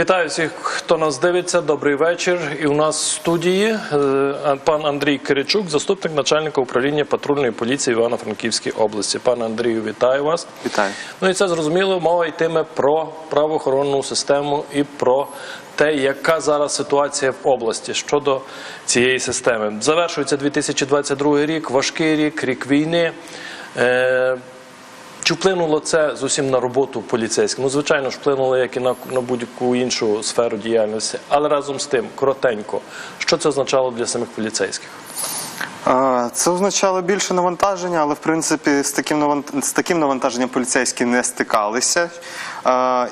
Вітаю всіх, хто нас дивиться. Добрий вечір. І у нас в студії е, пан Андрій Киричук, заступник начальника управління патрульної поліції Івано-Франківській області. Пане Андрію, вітаю вас. Вітаю. Ну і це зрозуміло, мова йтиме про правоохоронну систему і про те, яка зараз ситуація в області щодо цієї системи. Завершується 2022 рік, важкий рік, рік війни. Чи вплинуло це зовсім на роботу поліцейських? Ну, звичайно ж, вплинуло як і на, на будь-яку іншу сферу діяльності, але разом з тим, коротенько, що це означало для самих поліцейських? Це означало більше навантаження, але в принципі з таким з таким навантаженням поліцейські не стикалися.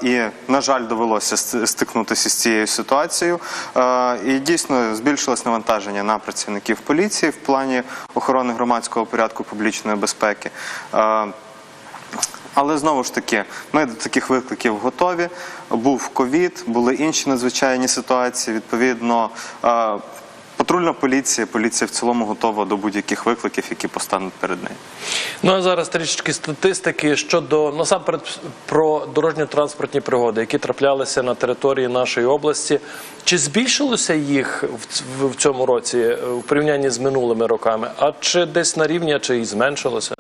І, на жаль, довелося стикнутися з цією ситуацією. І дійсно збільшилось навантаження на працівників поліції в плані охорони громадського порядку публічної безпеки. Але знову ж таки, ми до таких викликів готові. Був ковід, були інші надзвичайні ситуації. Відповідно, е, патрульна поліція, поліція в цілому готова до будь-яких викликів, які постануть перед нею. Ну а зараз трішечки статистики щодо насамперед про дорожньо-транспортні пригоди, які траплялися на території нашої області. Чи збільшилося їх в цьому році е, в порівнянні з минулими роками? А чи десь на рівні, а чи і зменшилося?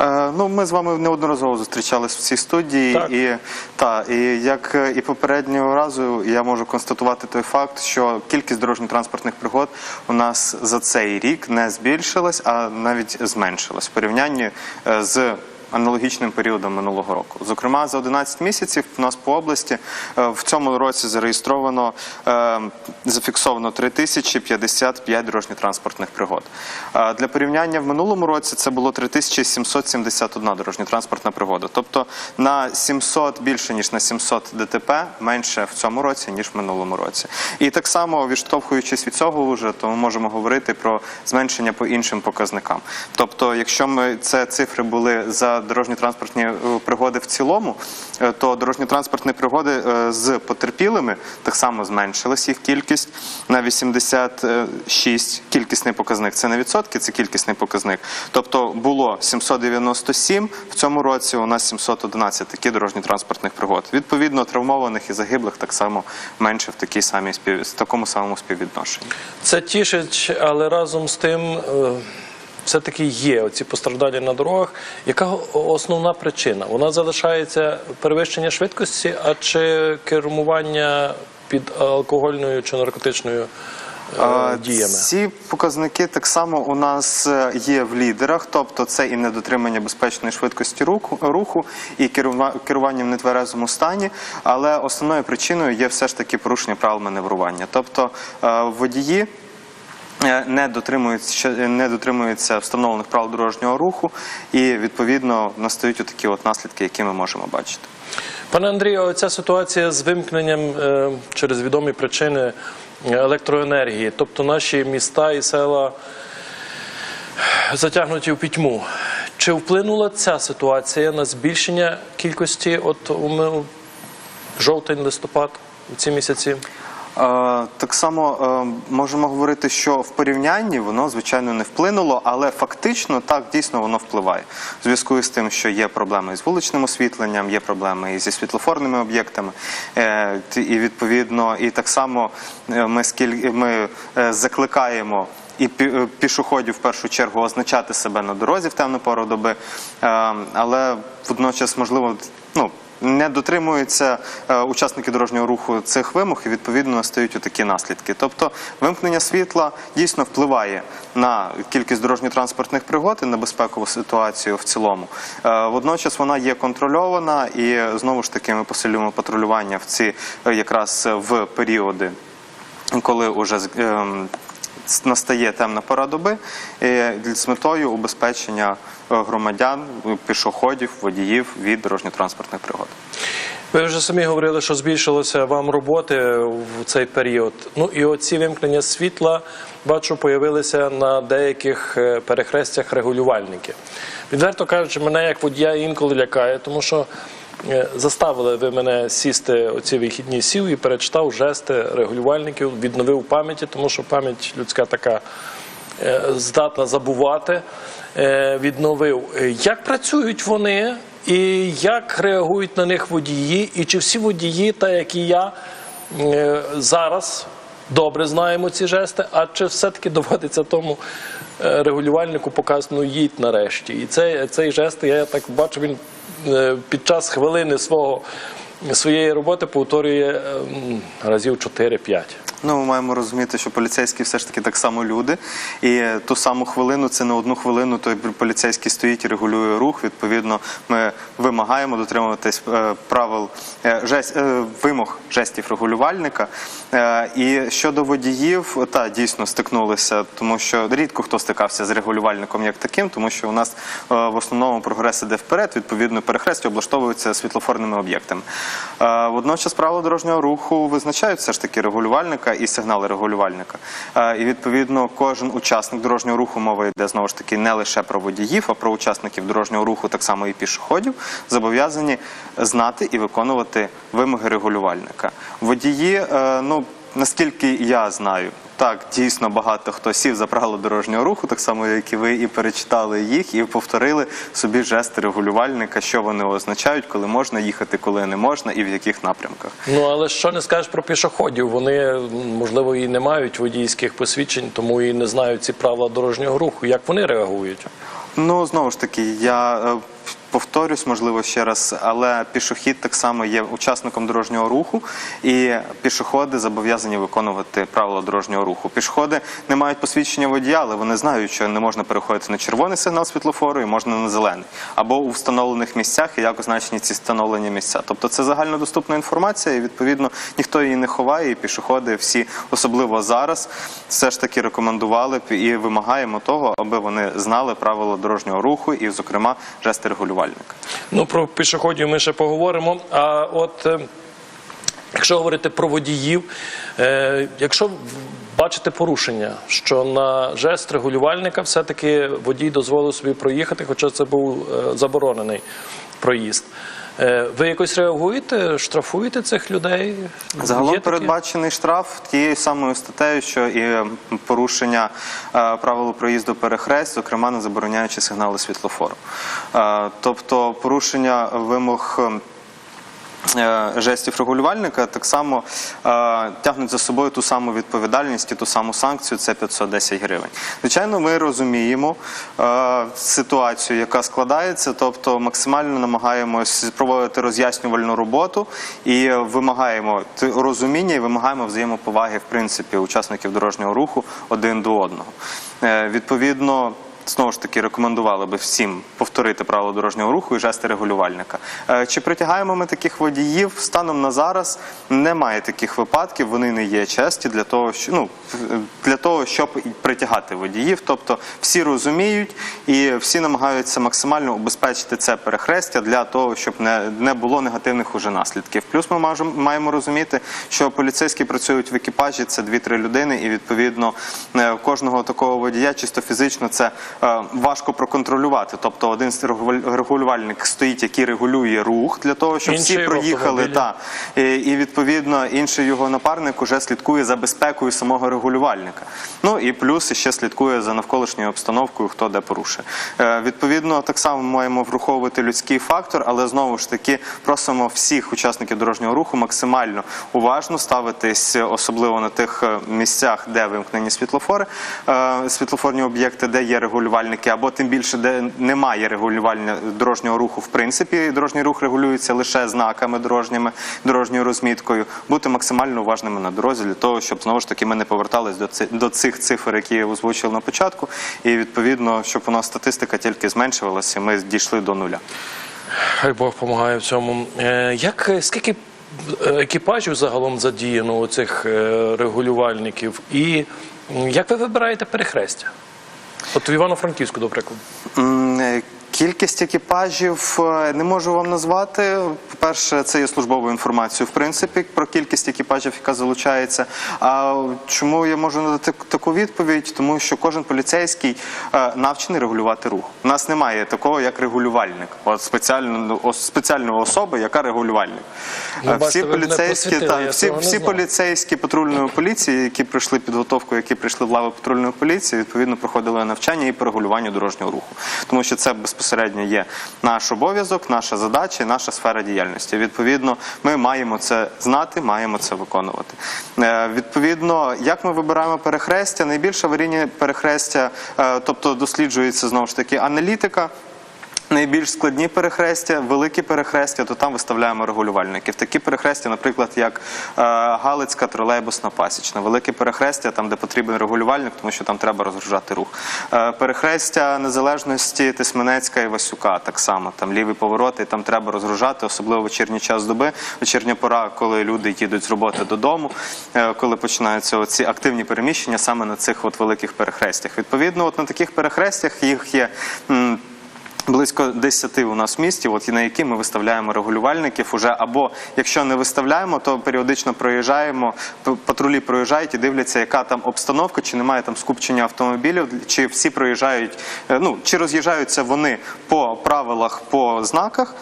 Е, Ну, ми з вами неодноразово зустрічались в цій студії, Так. і та і як е, і попереднього разу я можу констатувати той факт, що кількість дорожньо-транспортних пригод у нас за цей рік не збільшилась, а навіть зменшилась в порівнянні е, з. Аналогічним періодом минулого року, зокрема, за 11 місяців у нас по області е, в цьому році зареєстровано е, зафіксовано 3055 дорожньо-транспортних пригод. Е, Для порівняння в минулому році це було 3771 дорожньо-транспортна пригода. Тобто на 700 більше ніж на 700 ДТП менше в цьому році ніж в минулому році. І так само відштовхуючись від цього, вже то ми можемо говорити про зменшення по іншим показникам. Тобто, якщо ми це цифри були за дорожньо-транспортні е, пригоди в цілому, е, то дорожньо-транспортні пригоди е, з потерпілими так само зменшилась їх кількість на 86 кількісний показник. Це не відсотки, це кількісний показник. Тобто було 797, в цьому році у нас 711 такі дорожньо-транспортних пригод. Відповідно, травмованих і загиблих так само менше в такій самій спів... в такому самому співвідношенні. Це тішить, але разом з тим все-таки є оці постраждання на дорогах. Яка основна причина? Вона залишається перевищення швидкості, а чи кермування під алкогольною чи наркотичною е, діями? Ці показники так само у нас е, є в лідерах, тобто це і недотримання безпечної швидкості руху, і керування в нетверезому стані. Але основною причиною є все ж таки порушення правил маневрування. Тобто е, водії. Е, Не дотримуються не дотримуються встановлених правил дорожнього руху, і відповідно настають такі от наслідки, які ми можемо бачити. Пане Андрію, ця ситуація з вимкненням е, через відомі причини електроенергії, тобто наші міста і села затягнуті в пітьму. Чи вплинула ця ситуація на збільшення кількості от жовтень-листопад у ці місяці? Е, Так само е, можемо говорити, що в порівнянні воно звичайно не вплинуло, але фактично так дійсно воно впливає. В зв'язку з тим, що є проблеми з вуличним освітленням, є проблеми і зі світлофорними об'єктами, е, і відповідно, і так само ми скіль- закликаємо. І пі- пішоходів в першу чергу означати себе на дорозі в темну пору доби, але водночас можливо ну не дотримуються е, учасники дорожнього руху цих вимог і відповідно настають такі наслідки. Тобто вимкнення світла дійсно впливає на кількість дорожньо-транспортних пригод і на безпекову ситуацію в цілому. Е, Водночас вона є контрольована і знову ж таки ми посилюємо патрулювання в ці е, якраз в періоди, коли уже ем, настає темна пора доби е, з метою убезпечення е, громадян, пішоходів, водіїв від дорожньо-транспортних пригод. Ви вже самі говорили, що збільшилося вам роботи в цей період. Ну і оці вимкнення світла, бачу, появилися на деяких е, перехрестях регулювальники. Відверто кажучи, мене як водія інколи лякає, тому що е, заставили ви мене сісти оці вихідні сів і перечитав жести регулювальників, відновив пам'яті, тому що пам'ять людська така е, здатна забувати. Е, Відновив. Е, Як працюють вони і як реагують на них водії, і чи всі водії, так як і я, е, зараз добре знаємо ці жести, а чи все-таки доводиться тому е, регулювальнику показати, ну їдь нарешті. І цей, жест, я так бачу, він е, під час хвилини своєї роботи повторює ем, разів 4-5. Ну, ми маємо розуміти, що поліцейські все ж таки так само люди. І ту саму хвилину, це не одну хвилину, той поліцейський стоїть і регулює рух. Відповідно, ми вимагаємо дотримуватись е, правил е, е, вимог жестів регулювальника. І щодо водіїв, та дійсно стикнулися, тому що рідко хто стикався з регулювальником як таким, тому що у нас в основному прогрес іде вперед. Відповідно, перехрестя облаштовуються світлофорними об'єктами. Водночас правила дорожнього руху визначають все ж таки регулювальника і сигнали регулювальника. Е, І відповідно кожен учасник дорожнього руху мова йде знову ж таки не лише про водіїв, а про учасників дорожнього руху, так само і пішоходів, зобов'язані знати і виконувати вимоги регулювальника. Водії, е, ну наскільки я знаю. Так, дійсно багато хто сів за правила дорожнього руху, так само як і ви, і перечитали їх, і повторили собі жести регулювальника, що вони означають, коли можна їхати, коли не можна, і в яких напрямках. Ну але що не скажеш про пішоходів? Вони можливо і не мають водійських посвідчень, тому і не знають ці правила дорожнього руху. Як вони реагують? Ну знову ж таки, я е, повторюсь, можливо, ще раз, але пішохід так само є учасником дорожнього руху, і пішоходи зобов'язані виконувати правила дорожнього руху. Пішоходи не мають посвідчення водія, але вони знають, що не можна переходити на червоний сигнал світлофору і можна на зелений, або у встановлених місцях і як означені ці встановлені місця. Тобто це загальнодоступна інформація, і відповідно ніхто її не ховає. І пішоходи всі, особливо зараз, все ж таки рекомендували б і вимагаємо того, аби вони знали правила дорожнього руху і, зокрема, жести регулювальника. Ну про пішоходів ми ще поговоримо. А от е, якщо говорити про водіїв, е, якщо бачите порушення, що на жест регулювальника все-таки водій дозволив собі проїхати, хоча це був е, заборонений проїзд. Е, Ви якось реагуєте, штрафуєте цих людей? Загалом передбачений штраф тією самою статтею, що і е, порушення е, правил проїзду перехрест, зокрема не забороняючи сигнали світлофору. Тобто порушення вимог. Е, Жестів регулювальника так само е, тягнуть за собою ту саму відповідальність і ту саму санкцію це 510 гривень. Звичайно, ми розуміємо е, ситуацію, яка складається, тобто максимально намагаємось проводити роз'яснювальну роботу і вимагаємо розуміння і вимагаємо взаємоповаги в принципі учасників дорожнього руху один до одного. Відповідно. Знову ж таки, рекомендували би всім повторити правила дорожнього руху і жести регулювальника. Е, Чи притягаємо ми таких водіїв? Станом на зараз немає таких випадків. Вони не є честі для того, що ну для того, щоб притягати водіїв. Тобто всі розуміють і всі намагаються максимально убезпечити це перехрестя для того, щоб не, не було негативних уже наслідків. Плюс ми мажем- маємо розуміти, що поліцейські працюють в екіпажі, це 2-3 людини, і відповідно е, кожного такого водія чисто фізично це важко проконтролювати. Тобто один регулювальник стоїть, який регулює рух для того, щоб Інший всі проїхали. Та і, і відповідно інший його напарник уже слідкує за безпекою самого регулювальника. Ну і плюс ще слідкує за навколишньою обстановкою, хто де порушує. Е, відповідно, так само маємо враховувати людський фактор, але знову ж таки просимо всіх учасників дорожнього руху максимально уважно ставитись, особливо на тих е, місцях, де вимкнені світлофори, е, світлофорні об'єкти, де є регулювальники, або тим більше, де немає регулювання дорожнього руху. В принципі, дорожній рух регулюється лише знаками дорожніми, дорожньою розміткою. Бути максимально уважними на дорозі для того, щоб знову ж таки ми не повертались до ци- до цих цифр, які я озвучив на початку, і відповідно, щоб у нас статистика тільки зменшувалася, ми дійшли до нуля. Хай Бог допомагає в цьому. Е, Як е, скільки е, екіпажів загалом задіяно у цих регулювальників? І як ви вибираєте перехрестя? От в Івано-Франківську, до прикладу. Е, Кількість екіпажів е, не можу вам назвати. По-перше, це є службовою інформацією, в принципі, про кількість екіпажів, яка залучається. А чому я можу надати таку відповідь? Тому що кожен поліцейський е, навчений регулювати рух. У нас немає такого, як регулювальник. От спеціальної особи, яка регулювальник. Ну, всі бачите, поліцейські та всі, всі поліцейські патрульної поліції, які пройшли підготовку, які прийшли в лави патрульної поліції, відповідно проходили навчання і по регулюванню дорожнього руху, тому що це безпосередньо є наш обов'язок, наша задача, наша сфера діяльності. Відповідно, ми маємо це знати, маємо це виконувати. Е, Відповідно, як ми вибираємо перехрестя, найбільш аварійні перехрестя, е, тобто досліджується знову ж таки аналітика. Найбільш складні перехрестя, великі перехрестя, то там виставляємо регулювальників. Такі перехрестя, наприклад, як е, Галицька тролейбусна пасічна, велике перехрестя, там де потрібен регулювальник, тому що там треба розгружати рух. Е, перехрестя незалежності Тисменецька і Васюка, так само там ліві повороти, там треба розгружати, особливо вечірній час доби, вечірня пора, коли люди їдуть з роботи додому, е, коли починаються ці активні переміщення саме на цих от великих перехрестях. Відповідно, от на таких перехрестях їх є. Близько 10 у нас в місті, от на які ми виставляємо регулювальників уже або якщо не виставляємо, то періодично проїжджаємо. Патрулі проїжджають і дивляться, яка там обстановка, чи немає там скупчення автомобілів, чи всі проїжджають, е, ну чи роз'їжджаються вони по правилах, по знаках.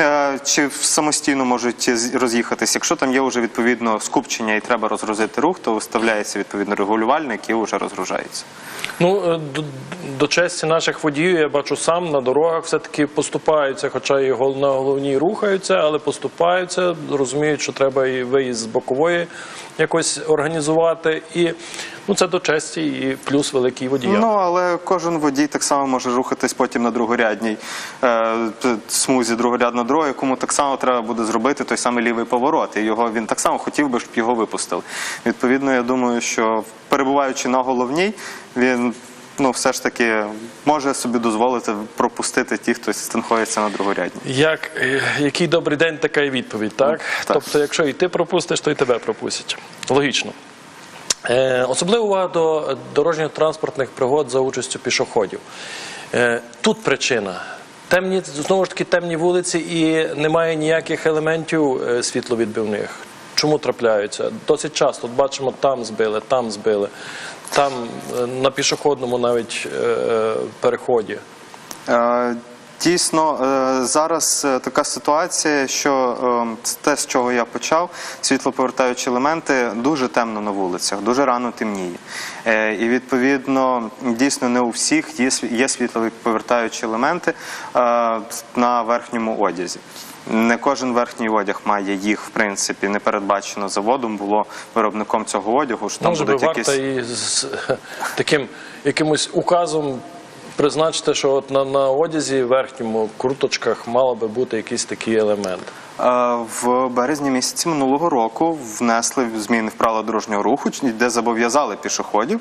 Е, Чи самостійно можуть роз'їхатись? Якщо там є вже відповідно скупчення і треба розгрузити рух, то виставляється відповідно регулювальник і вже розгружається. Ну, е, до, честі наших водіїв, я бачу сам на дорогах все-таки поступаються, хоча і на головній рухаються, але поступаються, розуміють, що треба і виїзд з бокової якось організувати. І ну, це до честі і плюс великий водіям. Ну, але кожен водій так само може рухатись потім на другорядній е, смузі другорядна дорога, якому так само треба буде зробити той самий лівий поворот. І його він так само хотів би, щоб його випустили. Відповідно, я думаю, що перебуваючи на головній, він ну все ж таки може собі дозволити пропустити ті, хто знаходиться на другорядній. Як, е, який добрий день, така і відповідь, так? так. Тобто, якщо і ти пропустиш, то і тебе пропустять. Логічно. Е, особлива увага до дорожньо-транспортних пригод за участю пішоходів. Е, тут причина. Темні, знову ж таки, темні вулиці і немає ніяких елементів е, світловідбивних. Чому трапляються? Досить часто От бачимо, там збили, там збили, там на пішохідному навіть переході. Дійсно, е, зараз е, така ситуація, що е, те, з чого я почав, світлоповертаючі елементи дуже темно на вулицях, дуже рано темніє. І відповідно, дійсно не у всіх є сві- є світлоповертаючі елементи на верхньому одязі. Не кожен верхній одяг має їх, в принципі, не передбачено заводом, було виробником цього одягу. що Там Може би будуть варто і з таким якимось указом призначити, що от на, на одязі верхньому курточках мало би бути якийсь такий елемент. В березні місяці минулого року внесли зміни в правила дорожнього руху, де зобов'язали пішоходів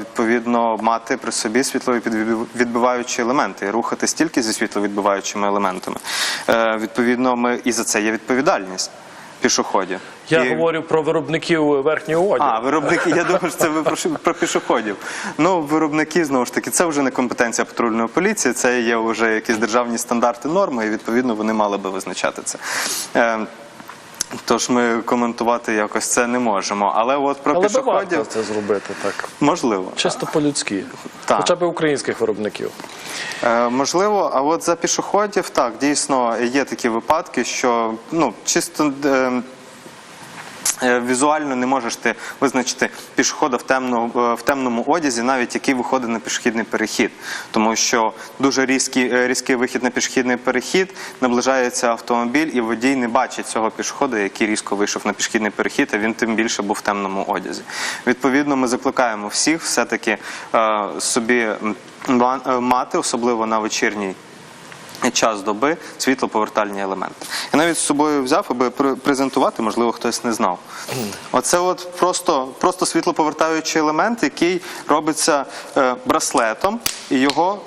відповідно мати при собі світловідбиваючі елементи, і рухатись тільки зі світловідбиваючими елементами. Е, Відповідно, ми і за це є відповідальність пішоходів. Я І- говорю про виробників верхнього одягу. а, виробники, я думаю, що це ви про, про пішоходів. Ну, виробники, знову ж таки, це вже не компетенція патрульної поліції, це є вже якісь державні стандарти норми, і відповідно вони мали би визначати це. Тож ми коментувати якось це не можемо. Але от про Але би пішоходів варто це зробити так. можливо. Чисто по-людськи. Так. Хоча б українських виробників. Е, Можливо, а от за пішоходів так дійсно є такі випадки, що ну чисто. е, Візуально не можеш ти визначити пішохода в, темно, е, в темному одязі, навіть який виходить на пішохідний перехід, тому що дуже різкий, е, різкий вихід на пішохідний перехід, наближається автомобіль, і водій не бачить цього пішохода, який різко вийшов на пішохідний перехід, а він тим більше був в темному одязі. Відповідно, ми закликаємо всіх все-таки е, собі е, мати, особливо на вечірній час доби світлоповертальні елементи. Я навіть з собою взяв, аби презентувати, можливо, хтось не знав. Оце от просто, просто світлоповертаючий елемент, який робиться е, браслетом, і його.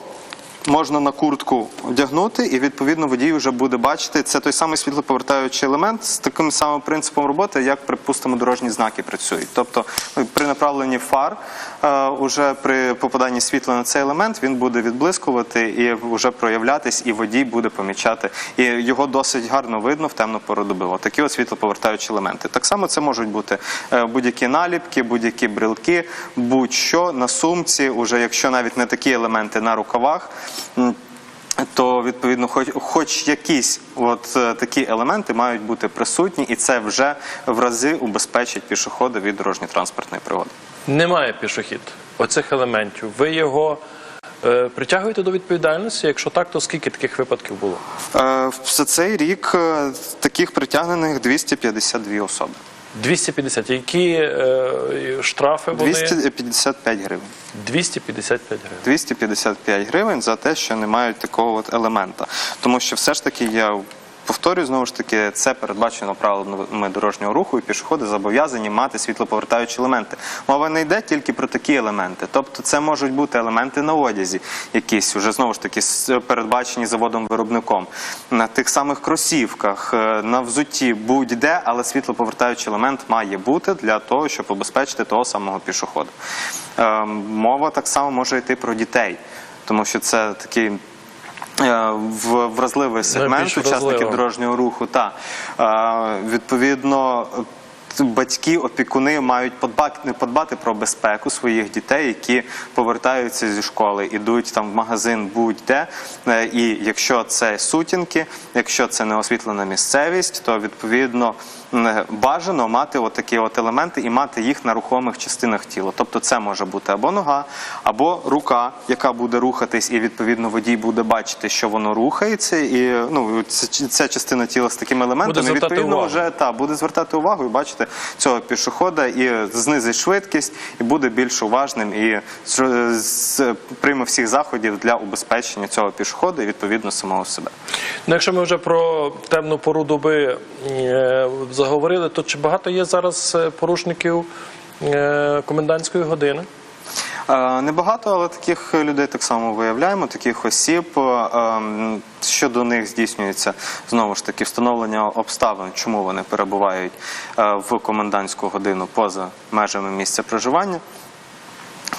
Можна на куртку одягнути, і відповідно водій вже буде бачити. Це той самий світлоповертаючий елемент з таким самим принципом роботи, як, припустимо, дорожні знаки працюють. Тобто е, при направленні фар, е, уже при попаданні світла на цей елемент, він буде відблискувати і вже проявлятись, і водій буде помічати. І його досить гарно видно в темну пору доби. Такі от світлоповертаючі елементи. Так само це можуть бути е, будь-які наліпки, будь-які брелки, будь-що на сумці, уже якщо навіть не такі елементи на рукавах. То відповідно, хоч, хоч якісь от е, такі елементи мають бути присутні, і це вже в рази убезпечить пішохода від дорожньо-транспортної пригоди. Немає пішохід оцих елементів. Ви його е, притягуєте до відповідальності? Якщо так, то скільки таких випадків було? Е, За цей рік таких притягнених 252 особи. 250. Які е, штрафи вони? 255 гривень. 255 гривень. 255 гривень за те, що не мають такого от елемента. Тому що все ж таки я повторюю знову ж таки, це передбачено правилами дорожнього руху, і пішоходи зобов'язані мати світлоповертаючі елементи. Мова не йде тільки про такі елементи. Тобто це можуть бути елементи на одязі, якісь вже знову ж таки передбачені заводом-виробником, на тих самих кросівках, е, на взутті, будь-де, але світлоповертаючий елемент має бути для того, щоб обезпечити того самого пішохода. Е, Мова так само може йти про дітей, тому що це такий. Е, в- Вразливий сегмент Найбільш учасників вразливо. дорожнього руху. Та Е, відповідно, батьки, опікуни мають подбати, подбати про безпеку своїх дітей, які повертаються зі школи, ідуть там в магазин будь-де. Е, І якщо це сутінки, якщо це не освітлена місцевість, то відповідно бажано мати от такі от елементи і мати їх на рухомих частинах тіла. Тобто це може бути або нога, або рука, яка буде рухатись, і відповідно водій буде бачити, що воно рухається, і ну ця частина тіла з такими елементами звертати відповідно увагу. вже та буде звертати увагу і бачити цього пішохода і знизить швидкість, і буде більш уважним і прийме всіх заходів для убезпечення цього пішохода і відповідно самого себе. Ну, якщо ми вже про темну пору доби е, заговорили, то чи багато є зараз е, порушників е, комендантської години? Е, Небагато, але таких людей так само виявляємо, таких осіб. Е, ем, Щодо них здійснюється знову ж таки встановлення обставин, чому вони перебувають е, в комендантську годину поза межами місця проживання.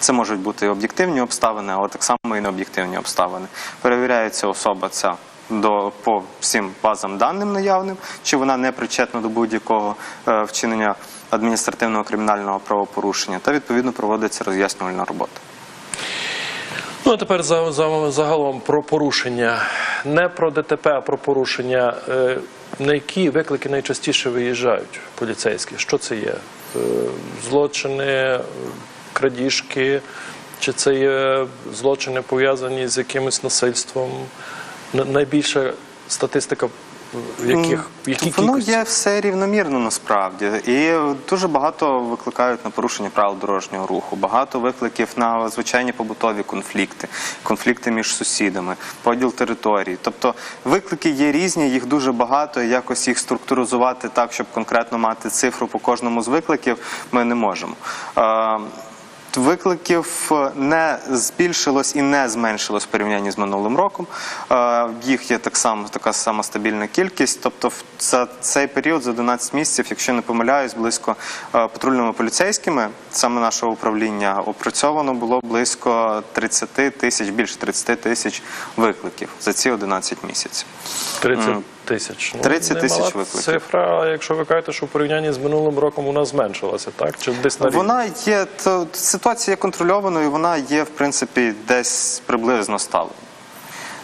Це можуть бути об'єктивні обставини, але так само і необ'єктивні обставини. Перевіряється особа ця до по всім базам даним наявним, чи вона не причетна до будь-якого е, вчинення адміністративного кримінального правопорушення, та відповідно проводиться роз'яснювальна робота. Ну а тепер за, за, загалом про порушення. Не про ДТП, а про порушення. Е, на які виклики найчастіше виїжджають поліцейські? Що це є? Е, злочини, крадіжки, чи це є злочини пов'язані з якимось насильством? На- Найбільша статистика в яких в якій Воно кількості? є все рівномірно насправді, і дуже багато викликають на порушення правил дорожнього руху. Багато викликів на звичайні побутові конфлікти, конфлікти між сусідами, поділ територій. Тобто виклики є різні, їх дуже багато. і Якось їх структуризувати так, щоб конкретно мати цифру по кожному з викликів, ми не можемо. Е, Викликів не збільшилось і не зменшилось в порівнянні з минулим роком. Е, Їх є так само така сама стабільна кількість. Тобто, в- за цей період, за 11 місяців, якщо не помиляюсь, близько е, патрульними поліцейськими, саме нашого управління, опрацьовано було близько 30 тисяч, більше 30 тисяч викликів за ці 11 місяців. 30 тисяч. Ну, 30 тисяч викликів. Цифра, якщо ви кажете, що в порівнянні з минулим роком вона зменшилася, так? Чи десь на рівні? Вона є то ситуація є контрольованою, вона є в принципі десь приблизно сталою.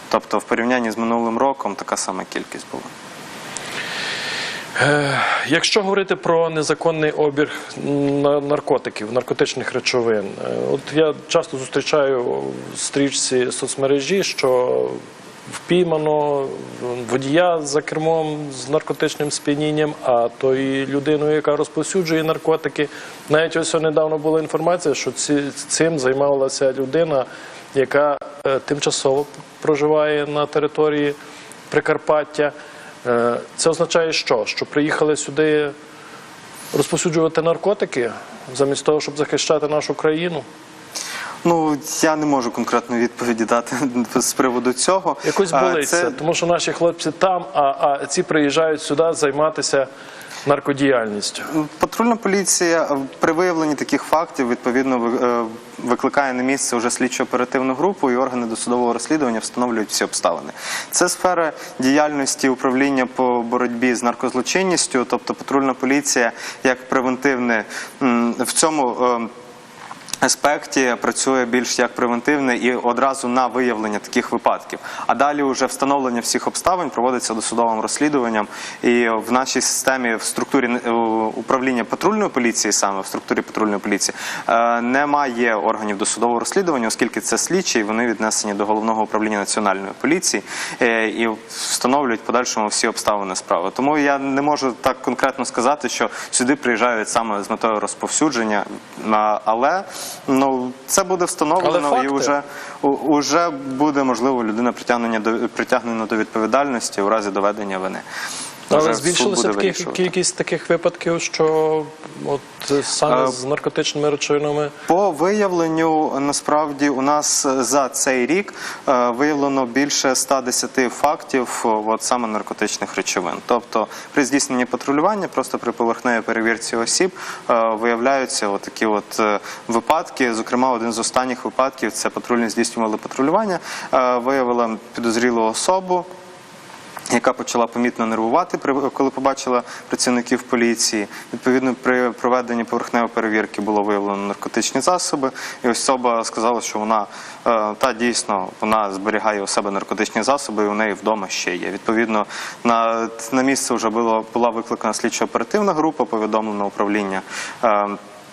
Тобто, в порівнянні з минулим роком така сама кількість була. Якщо говорити про незаконний обіг наркотиків, наркотичних речовин, е, от я часто зустрічаю в стрічці соцмережі, що впіймано водія за кермом з наркотичним сп'янінням, а то і людину, яка розповсюджує наркотики. Навіть ось недавно була інформація, що цим займалася людина, яка е, тимчасово проживає на території Прикарпаття. Е, Це означає що? Що приїхали сюди розповсюджувати наркотики замість того, щоб захищати нашу країну? Ну я не можу конкретної відповіді дати з приводу цього. Якось А, болить це, тому що наші хлопці там, а, а ці приїжджають сюди займатися наркодіяльністю. Патрульна поліція е, при виявленні таких фактів відповідно е, викликає на місце вже слідчо-оперативну групу, і органи досудового розслідування встановлюють всі обставини. Це сфера діяльності управління по боротьбі з наркозлочинністю, тобто патрульна поліція як превентивне в цьому. Аспекті працює більш як превентивне і одразу на виявлення таких випадків. А далі вже встановлення всіх обставин проводиться досудовим розслідуванням. І в нашій системі в структурі е, управління патрульної поліції, саме в структурі патрульної поліції, е, немає органів досудового розслідування, оскільки це слідчі, і вони віднесені до головного управління національної поліції е, і встановлюють подальшому всі обставини справи. Тому я не можу так конкретно сказати, що сюди приїжджають саме з метою розповсюдження, але ну це буде встановлено Але і вже уже буде можливо людина притягнення до притягнена до відповідальності у разі доведення вини. Але збільшилася кількість таких випадків, що от саме Е, з наркотичними речовинами. По виявленню насправді у нас за цей рік е, виявлено більше 110 фактів е, от саме наркотичних речовин. Тобто при здійсненні патрулювання, просто при поверхневій перевірці осіб виявляються от такі от випадки. Зокрема, один з останніх випадків це патрульні здійснювали патрулювання, виявила підозрілу особу яка почала помітно нервувати, коли побачила працівників поліції. Відповідно, при проведенні поверхневої перевірки було виявлено наркотичні засоби, і особа сказала, що вона е, та дійсно вона зберігає у себе наркотичні засоби, і у неї вдома ще є. Відповідно, на, місце вже було була викликана слідчо-оперативна група, повідомлено управління.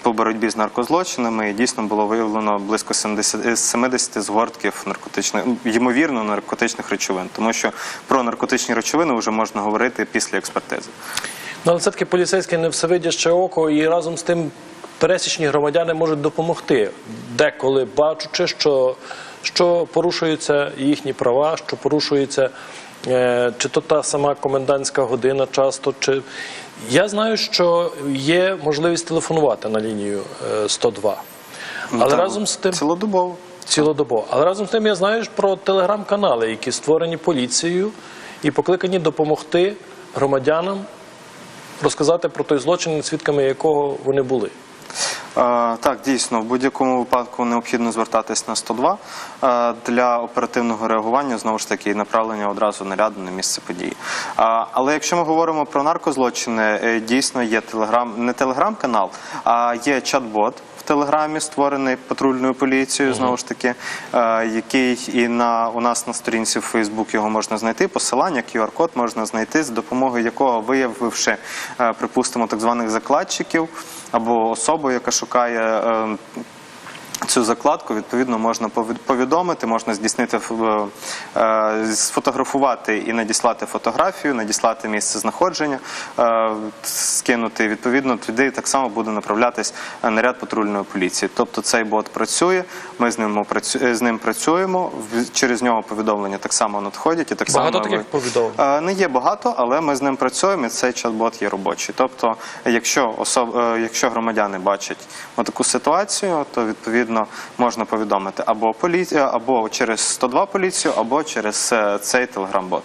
Е, по боротьбі з наркозлочинами і дійсно було виявлено близько 70, е, 70 згортків наркотичних, ймовірно, наркотичних речовин, тому що про наркотичні речовини вже можна говорити після експертизи. Ну, але все-таки поліцейське не всевидяще око, і разом з тим пересічні громадяни можуть допомогти, деколи бачучи, що, що порушуються їхні права, що порушується е, чи то та сама комендантська година часто, чи я знаю, що є можливість телефонувати на лінію е, 102. Але Там разом з тим цілодобово. цілодобово. Але разом з тим я знаю про телеграм-канали, які створені поліцією і покликані допомогти громадянам розказати про той злочин, свідками якого вони були. Е, Так, дійсно, в будь-якому випадку необхідно звертатись на 102 е, для оперативного реагування, знову ж таки, направлення одразу наряду на місце події. Але якщо ми говоримо про наркозлочини, е, дійсно є телеграм, не телеграм-канал, а є чат-бот. Телеграмі створений патрульною поліцією, знову ж таки, е, який і на у нас на сторінці в Фейсбук його можна знайти. Посилання, QR-код можна знайти, з допомогою якого виявивши, е, припустимо, так званих закладчиків або особу, яка шукає. Е, Цю закладку відповідно можна повід- повідомити, можна здійснити ф- е, сфотографувати і надіслати фотографію, надіслати місце знаходження, е, скинути. Відповідно, туди так само буде направлятись е, наряд патрульної поліції. Тобто цей бот працює, ми з ним е, з ним працюємо. Через нього повідомлення так само надходять і так Багато само таких ви- повідомлень? Е, Не є багато, але ми з ним працюємо. і Цей чат-бот є робочий. Тобто, якщо особ... е, якщо громадяни бачать таку ситуацію, то відповідно можна повідомити або поліцію, або через 102 поліцію, або через е, цей телеграм-бот.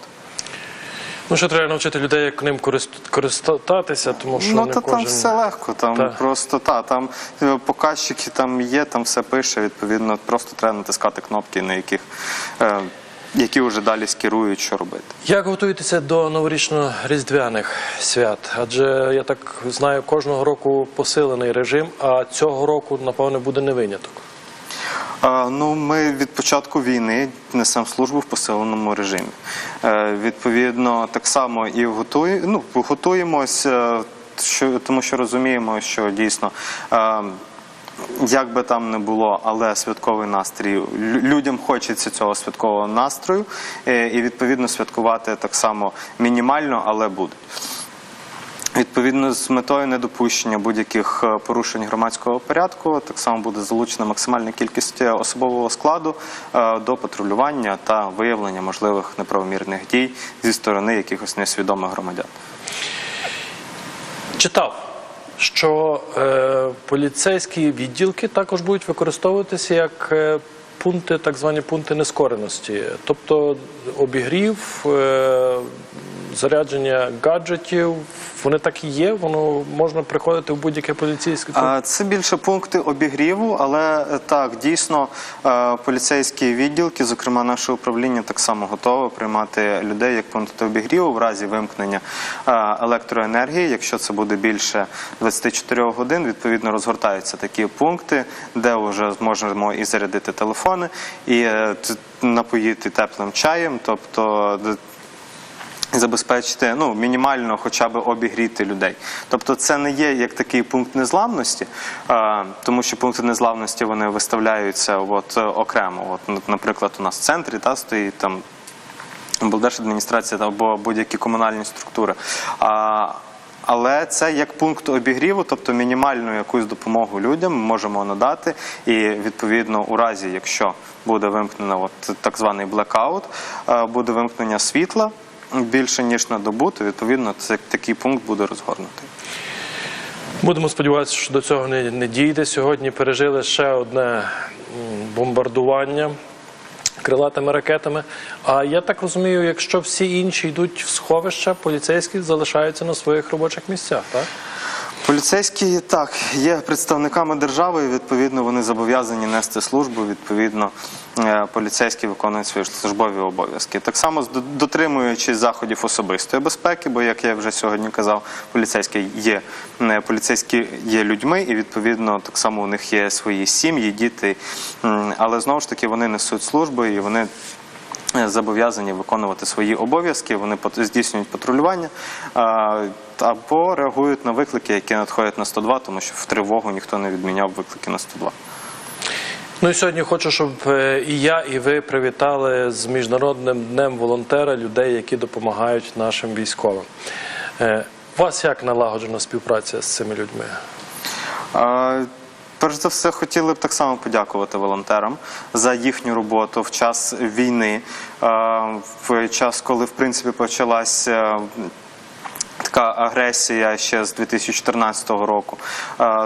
Ну, що треба навчити людей, як ним користатися, тому що Ну не та кожен... там все легко. Там та. просто та там е, показчики там є, там все пише. Відповідно, просто треба натискати кнопки, на яких е, які вже далі скерують, що робити. Як готуєтеся до новорічно-різдвяних свят? Адже я так знаю, кожного року посилений режим, а цього року, напевне, буде не виняток. Ну, ми від початку війни несемо службу в посиленому режимі. Е, Відповідно, так само і готує, ну, готуємось, е, що, тому що розуміємо, що дійсно. Як би там не було, але святковий настрій людям хочеться цього святкового настрою, е, і відповідно святкувати так само мінімально, але буде. Відповідно, з метою недопущення будь-яких е, порушень громадського порядку, так само буде залучена максимальна кількість е, особового складу до патрулювання та виявлення можливих неправомірних дій зі сторони якихось несвідомих громадян. Читав, що е, поліцейські відділки також будуть використовуватися як е, пункти, так звані пункти нескореності, тобто обігрів, е, зарядження гаджетів, вони так і є, воно можна приходити в будь-яке поліцейське. А, Це більше пункти обігріву, але е, так дійсно е, поліцейські відділки, зокрема наше управління, так само готове приймати людей як пункти обігріву в разі вимкнення е, електроенергії. Якщо це буде більше 24 годин, відповідно розгортаються такі пункти, де вже зможемо і зарядити телефони, і напоїти теплим чаєм, тобто забезпечити ну мінімально хоча б обігріти людей. Тобто це не є як такий пункт незламності, а, тому що пункти незламності вони виставляються от, е, окремо. От, наприклад, у нас в центрі та, стоїть там облдержадміністрація або будь-які комунальні структури. А, але це як пункт обігріву, тобто мінімальну якусь допомогу людям ми можемо надати. І відповідно, у разі, якщо буде вимкнено от, так званий блекаут, е, буде вимкнення світла більше ніж на добу, то відповідно це такий пункт буде розгорнутий. Будемо сподіватися, що до цього не, дійде. Сьогодні пережили ще одне бомбардування крилатими ракетами. А я так розумію, якщо всі інші йдуть в сховища, поліцейські залишаються на своїх робочих місцях, так? Поліцейські так є представниками держави. і, Відповідно, вони зобов'язані нести службу. Відповідно, е, поліцейські виконують свої службові обов'язки. Так само дотримуючись заходів особистої безпеки, бо як я вже сьогодні казав, поліцейські є е, поліцейські є людьми, і відповідно так само у них є свої сім'ї, діти. Але знову ж таки вони несуть службу і вони зобов'язані виконувати свої обов'язки, вони здійснюють патрулювання або реагують на виклики, які надходять на 102, тому що в тривогу ніхто не відміняв виклики на 102. Ну і сьогодні хочу, щоб е, і я, і ви привітали з міжнародним днем волонтера людей, які допомагають нашим військовим. Е, У вас як налагоджена співпраця з цими людьми? Перш за все, хотіли б так само подякувати волонтерам за їхню роботу в час війни, в час, коли в принципі почалася така агресія ще з 2014 року,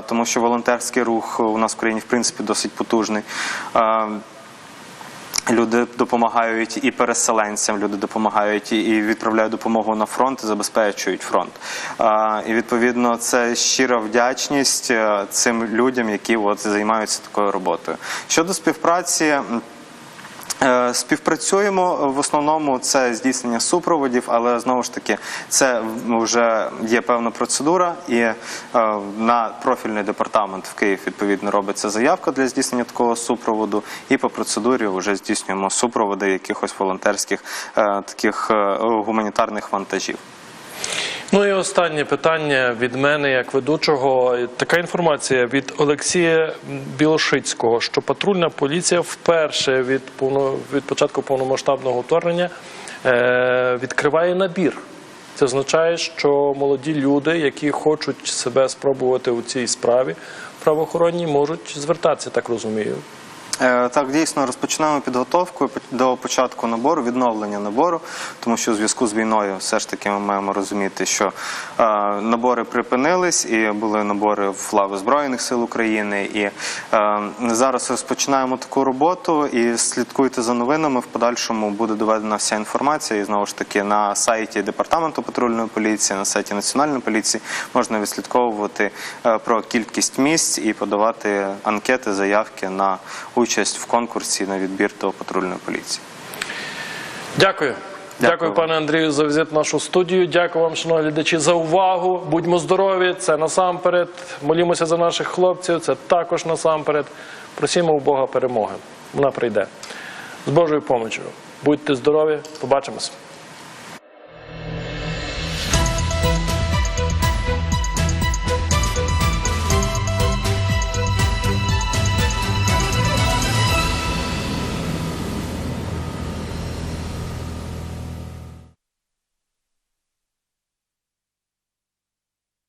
тому що волонтерський рух у нас в країні в принципі досить потужний. Люди допомагають і переселенцям, люди допомагають і- відправляють допомогу на фронт, забезпечують фронт. І відповідно це щира вдячність е, цим людям, які от займаються такою роботою. Щодо співпраці. Е, Співпрацюємо в основному це здійснення супроводів, але знову ж таки це вже є певна процедура, і е, на профільний департамент в Київ відповідно робиться заявка для здійснення такого супроводу, і по процедурі вже здійснюємо супроводи якихось волонтерських е, таких гуманітарних вантажів. Ну і останнє питання від мене як ведучого. Така інформація від Олексія Білошицького, що патрульна поліція вперше від від початку повномасштабного вторгнення е, відкриває набір. Це означає, що молоді люди, які хочуть себе спробувати у цій справі правоохоронній, можуть звертатися, так розумію. Е, Так, дійсно розпочинаємо підготовку до початку набору, відновлення набору, тому що у зв'язку з війною все ж таки ми маємо розуміти, що е, набори припинились і були набори в лави Збройних сил України. І е, зараз розпочинаємо таку роботу і слідкуйте за новинами. В подальшому буде доведена вся інформація. І знову ж таки на сайті департаменту патрульної поліції, на сайті національної поліції можна відслідковувати про кількість місць і подавати анкети, заявки на участь в конкурсі на відбір до патрульної поліції. Дякую. Дякую, Дякую. пане Андрію, за візит в нашу студію. Дякую вам, шановні глядачі, за увагу. Будьмо здорові. Це насамперед. Молімося за наших хлопців. Це також насамперед. Просімо у Бога перемоги. Вона прийде. З Божою помочою. Будьте здорові. Побачимось.